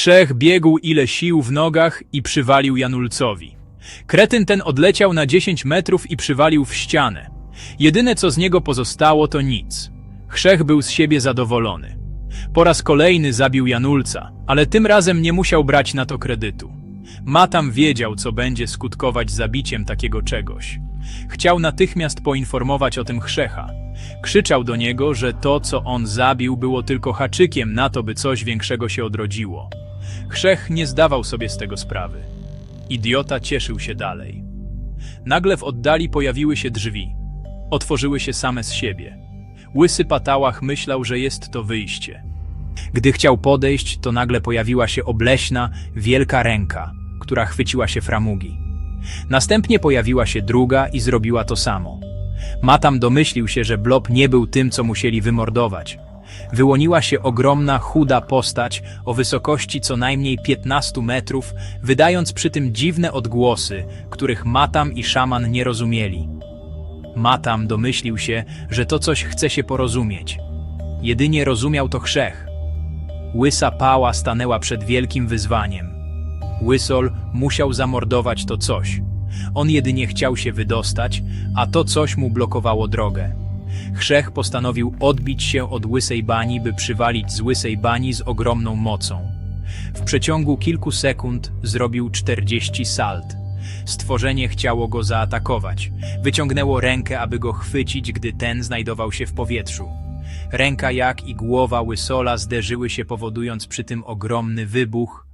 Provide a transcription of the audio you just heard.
Chrzech biegł ile sił w nogach i przywalił Janulcowi. Kretyn ten odleciał na 10 metrów i przywalił w ścianę. Jedyne co z niego pozostało to nic. Chrzech był z siebie zadowolony. Po raz kolejny zabił Janulca, ale tym razem nie musiał brać na to kredytu. Matam wiedział, co będzie skutkować zabiciem takiego czegoś. Chciał natychmiast poinformować o tym Chrzecha. Krzyczał do niego, że to, co on zabił, było tylko haczykiem na to, by coś większego się odrodziło. Chrzech nie zdawał sobie z tego sprawy. Idiota cieszył się dalej. Nagle w oddali pojawiły się drzwi. Otworzyły się same z siebie. Łysy patałach myślał, że jest to wyjście. Gdy chciał podejść, to nagle pojawiła się obleśna, wielka ręka, która chwyciła się framugi. Następnie pojawiła się druga i zrobiła to samo. Matam domyślił się, że Blob nie był tym, co musieli wymordować. Wyłoniła się ogromna, chuda postać o wysokości co najmniej 15 metrów, wydając przy tym dziwne odgłosy, których Matam i szaman nie rozumieli. Matam domyślił się, że to coś chce się porozumieć. Jedynie rozumiał to Chrzech. Łysa pała stanęła przed wielkim wyzwaniem. Łysol musiał zamordować to coś. On jedynie chciał się wydostać, a to coś mu blokowało drogę. Chrzech postanowił odbić się od łysej bani, by przywalić z łysej bani z ogromną mocą. W przeciągu kilku sekund zrobił 40 salt. Stworzenie chciało go zaatakować. Wyciągnęło rękę, aby go chwycić, gdy ten znajdował się w powietrzu. Ręka jak i głowa łysola zderzyły się, powodując przy tym ogromny wybuch,